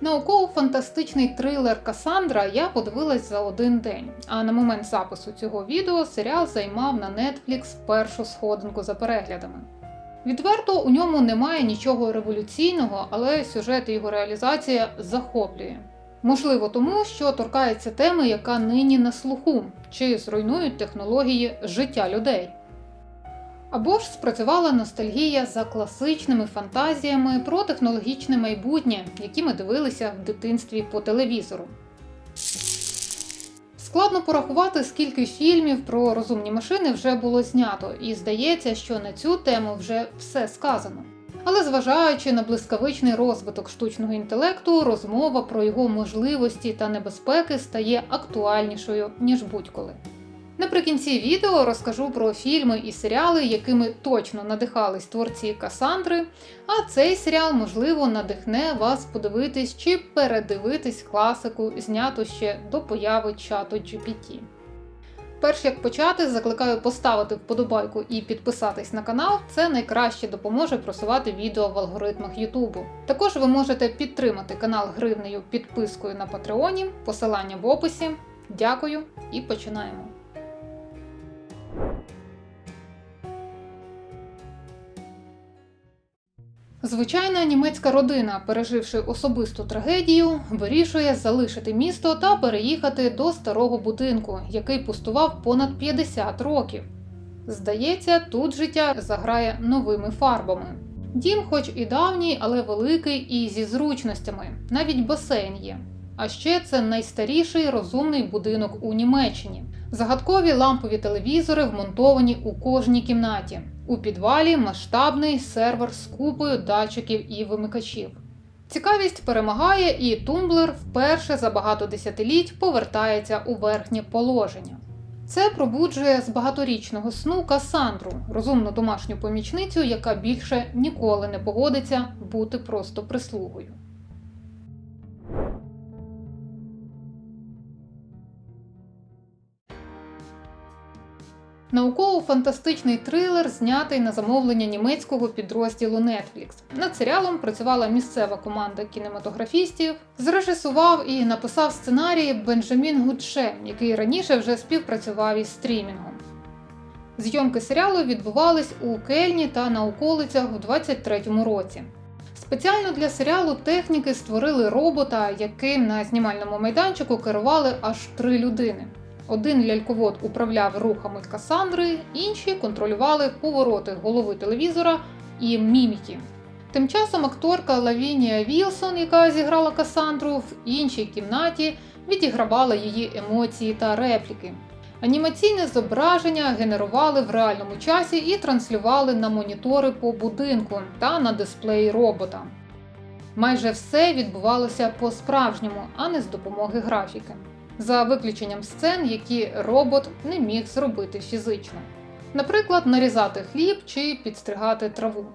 Науково-фантастичний трилер Касандра я подивилась за один день. А на момент запису цього відео серіал займав на Netflix першу сходинку за переглядами. Відверто у ньому немає нічого революційного, але сюжет і його реалізація захоплює. Можливо, тому що торкається теми, яка нині на слуху, чи зруйнують технології життя людей. Або ж спрацювала ностальгія за класичними фантазіями про технологічне майбутнє, які ми дивилися в дитинстві по телевізору. Складно порахувати, скільки фільмів про розумні машини вже було знято, і здається, що на цю тему вже все сказано. Але зважаючи на блискавичний розвиток штучного інтелекту, розмова про його можливості та небезпеки стає актуальнішою ніж будь-коли. Наприкінці відео розкажу про фільми і серіали, якими точно надихались творці Касандри. А цей серіал, можливо, надихне вас подивитись чи передивитись класику, зняту ще до появи чату GPT. Перш як почати, закликаю поставити вподобайку і підписатись на канал. Це найкраще допоможе просувати відео в алгоритмах Ютубу. Також ви можете підтримати канал гривнею підпискою на Патреоні, посилання в описі. Дякую і починаємо. Звичайна німецька родина, переживши особисту трагедію, вирішує залишити місто та переїхати до старого будинку, який пустував понад 50 років. Здається, тут життя заграє новими фарбами. Дім, хоч і давній, але великий і зі зручностями, навіть басейн є. А ще це найстаріший розумний будинок у Німеччині. Загадкові лампові телевізори вмонтовані у кожній кімнаті. У підвалі масштабний сервер з купою датчиків і вимикачів. Цікавість перемагає, і тумблер вперше за багато десятиліть повертається у верхнє положення. Це пробуджує з багаторічного сну Касандру, розумну домашню помічницю, яка більше ніколи не погодиться бути просто прислугою. Науково-фантастичний трилер, знятий на замовлення німецького підрозділу Netflix. Над серіалом працювала місцева команда кінематографістів. Зрежисував і написав сценарій Бенджамін Гудше, який раніше вже співпрацював із стрімінгом. Зйомки серіалу відбувались у Кельні та на околицях у 23-му році. Спеціально для серіалу техніки створили робота, яким на знімальному майданчику керували аж три людини. Один ляльковод управляв рухами Касандри, інші контролювали повороти голови телевізора і міміки. Тим часом акторка Лавінія Вілсон, яка зіграла Касандру, в іншій кімнаті відігравала її емоції та репліки. Анімаційне зображення генерували в реальному часі і транслювали на монітори по будинку та на дисплеї робота. Майже все відбувалося по-справжньому, а не з допомоги графіки за виключенням сцен, які робот не міг зробити фізично. Наприклад, нарізати хліб чи підстригати траву.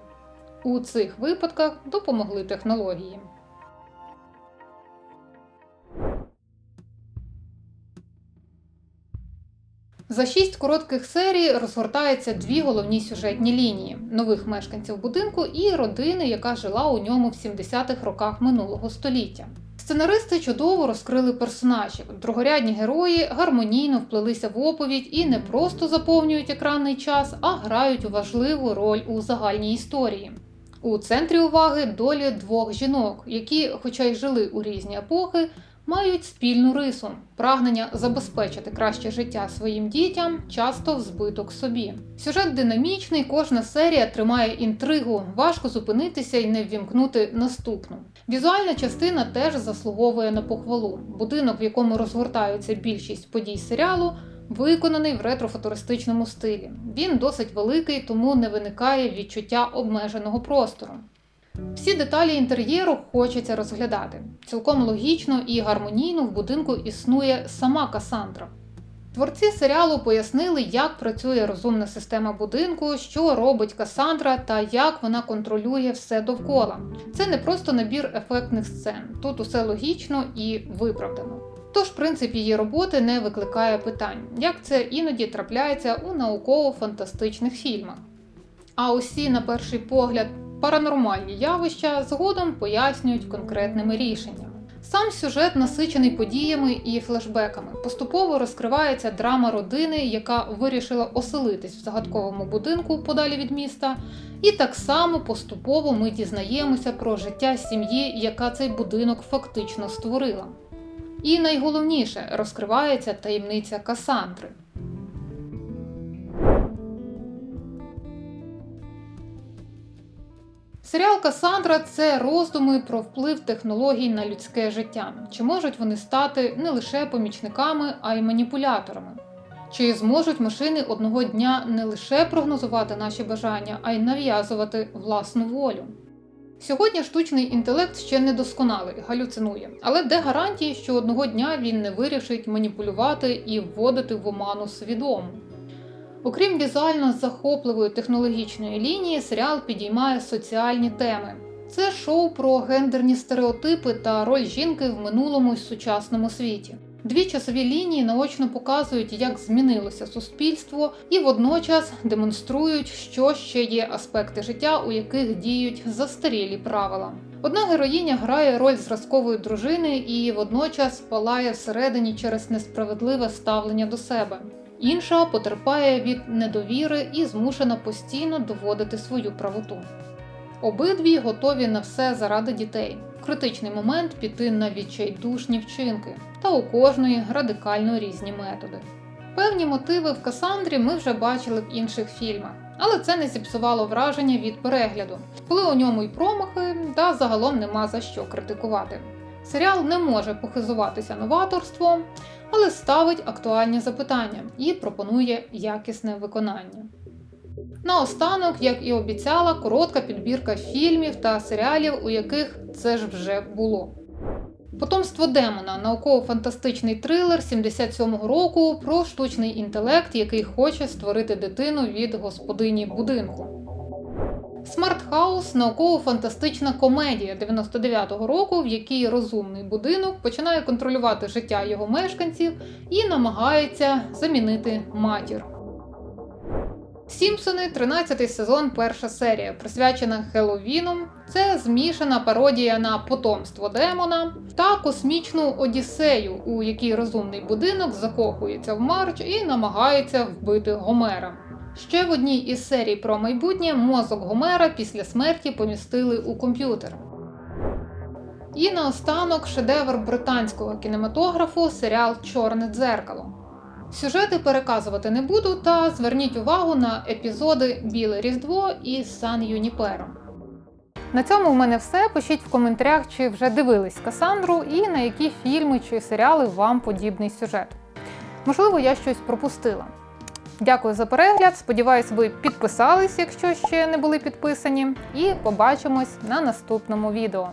У цих випадках допомогли технології. За шість коротких серій розгортаються дві головні сюжетні лінії нових мешканців будинку і родини, яка жила у ньому в 70-х роках минулого століття. Сценаристи чудово розкрили персонажів. Другорядні герої гармонійно вплилися в оповідь і не просто заповнюють екранний час, а грають важливу роль у загальній історії. У центрі уваги долі двох жінок, які, хоча й жили у різні епохи, мають спільну рису прагнення забезпечити краще життя своїм дітям, часто в збиток собі. Сюжет динамічний, кожна серія тримає інтригу, важко зупинитися і не ввімкнути наступну. Візуальна частина теж заслуговує на похвалу. Будинок, в якому розгортаються більшість подій серіалу. Виконаний в ретрофутуристичному стилі. Він досить великий, тому не виникає відчуття обмеженого простору. Всі деталі інтер'єру хочеться розглядати. Цілком логічно і гармонійно в будинку існує сама Касандра. Творці серіалу пояснили, як працює розумна система будинку, що робить Касандра та як вона контролює все довкола. Це не просто набір ефектних сцен, тут усе логічно і виправдано. Тож принцип її роботи не викликає питань, як це іноді трапляється у науково-фантастичних фільмах. А усі, на перший погляд, Паранормальні явища згодом пояснюють конкретними рішеннями. Сам сюжет насичений подіями і флешбеками. Поступово розкривається драма родини, яка вирішила оселитись в загадковому будинку подалі від міста. І так само поступово ми дізнаємося про життя сім'ї, яка цей будинок фактично створила. І найголовніше розкривається таємниця Касандри. Серіал Касандра це роздуми про вплив технологій на людське життя. Чи можуть вони стати не лише помічниками, а й маніпуляторами? Чи зможуть машини одного дня не лише прогнозувати наші бажання, а й нав'язувати власну волю? Сьогодні штучний інтелект ще не досконалий, галюцинує, але де гарантії, що одного дня він не вирішить маніпулювати і вводити в оману свідомо? Окрім візуально захопливої технологічної лінії, серіал підіймає соціальні теми. Це шоу про гендерні стереотипи та роль жінки в минулому й сучасному світі. Дві часові лінії наочно показують, як змінилося суспільство, і водночас демонструють, що ще є аспекти життя, у яких діють застарілі правила. Одна героїня грає роль зразкової дружини і водночас палає всередині через несправедливе ставлення до себе. Інша потерпає від недовіри і змушена постійно доводити свою правоту. Обидві готові на все заради дітей. В критичний момент піти на відчайдушні вчинки, та у кожної радикально різні методи. Певні мотиви в Касандрі ми вже бачили в інших фільмах, але це не зіпсувало враження від перегляду, коли у ньому й промахи, та загалом нема за що критикувати. Серіал не може похизуватися новаторством, але ставить актуальні запитання і пропонує якісне виконання. Наостанок, як і обіцяла, коротка підбірка фільмів та серіалів, у яких це ж вже було. Потомство Демона науково-фантастичний трилер 77-го року про штучний інтелект, який хоче створити дитину від господині будинку. Смарт Хаус науково-фантастична комедія 99-го року, в якій розумний будинок починає контролювати життя його мешканців і намагається замінити матір. Сімпсони, 13 сезон, перша серія, присвячена Хеллоуіну. Це змішана пародія на потомство демона та космічну Одіссею, у якій розумний будинок закохується в Марч і намагається вбити Гомера. Ще в одній із серій про майбутнє мозок Гомера після смерті помістили у комп'ютер. І наостанок шедевр британського кінематографу серіал Чорне дзеркало. Сюжети переказувати не буду, та зверніть увагу на епізоди Біле Різдво і Сан Юніперо. На цьому в мене все. Пишіть в коментарях, чи вже дивились Касандру і на які фільми чи серіали вам подібний сюжет. Можливо, я щось пропустила. Дякую за перегляд. Сподіваюсь, ви підписались, якщо ще не були підписані, і побачимось на наступному відео.